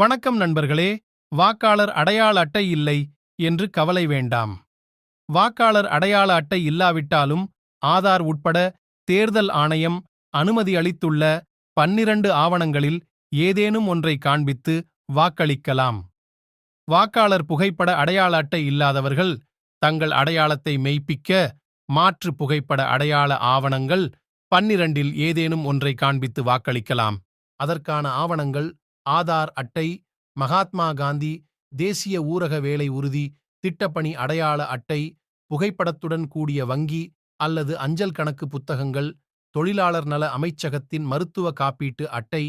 வணக்கம் நண்பர்களே வாக்காளர் அடையாள அட்டை இல்லை என்று கவலை வேண்டாம். வாக்காளர் அடையாள அட்டை இல்லாவிட்டாலும் ஆதார் உட்பட தேர்தல் ஆணையம் அனுமதி அளித்துள்ள பன்னிரண்டு ஆவணங்களில் ஏதேனும் ஒன்றை காண்பித்து வாக்களிக்கலாம். வாக்காளர் புகைப்பட அடையாள அட்டை இல்லாதவர்கள் தங்கள் அடையாளத்தை மெய்ப்பிக்க மாற்று புகைப்பட அடையாள ஆவணங்கள் பன்னிரண்டில் ஏதேனும் ஒன்றை காண்பித்து வாக்களிக்கலாம். அதற்கான ஆவணங்கள் ஆதார் அட்டை மகாத்மா காந்தி தேசிய ஊரக வேலை உறுதி திட்டப்பணி அடையாள அட்டை புகைப்படத்துடன் கூடிய வங்கி அல்லது அஞ்சல் கணக்கு புத்தகங்கள் தொழிலாளர் நல அமைச்சகத்தின் மருத்துவ காப்பீட்டு அட்டை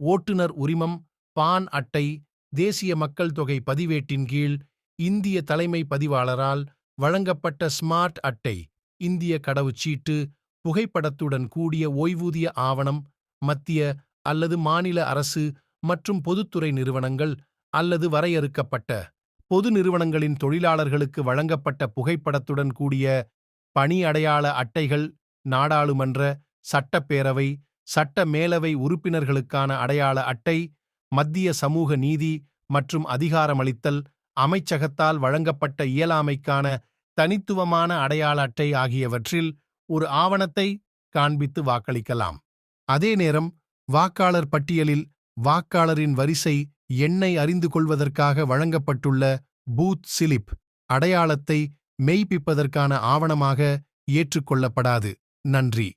ஓட்டுநர் உரிமம் பான் அட்டை தேசிய மக்கள் தொகை பதிவேட்டின் கீழ் இந்திய தலைமை பதிவாளரால் வழங்கப்பட்ட ஸ்மார்ட் அட்டை இந்திய கடவுச்சீட்டு புகைப்படத்துடன் கூடிய ஓய்வூதிய ஆவணம் மத்திய அல்லது மாநில அரசு மற்றும் பொதுத்துறை நிறுவனங்கள் அல்லது வரையறுக்கப்பட்ட பொது நிறுவனங்களின் தொழிலாளர்களுக்கு வழங்கப்பட்ட புகைப்படத்துடன் கூடிய பணி அடையாள அட்டைகள் நாடாளுமன்ற சட்டப்பேரவை சட்ட மேலவை உறுப்பினர்களுக்கான அடையாள அட்டை மத்திய சமூக நீதி மற்றும் அதிகாரமளித்தல் அமைச்சகத்தால் வழங்கப்பட்ட இயலாமைக்கான தனித்துவமான அடையாள அட்டை ஆகியவற்றில் ஒரு ஆவணத்தை காண்பித்து வாக்களிக்கலாம். அதே நேரம் வாக்காளர் பட்டியலில் வாக்காளரின் வரிசை எண்ணை அறிந்து கொள்வதற்காக வழங்கப்பட்டுள்ள பூத் சிலிப் அடையாளத்தை மெய்ப்பிப்பதற்கான ஆவணமாக ஏற்றுக்கொள்ளப்படாது. நன்றி.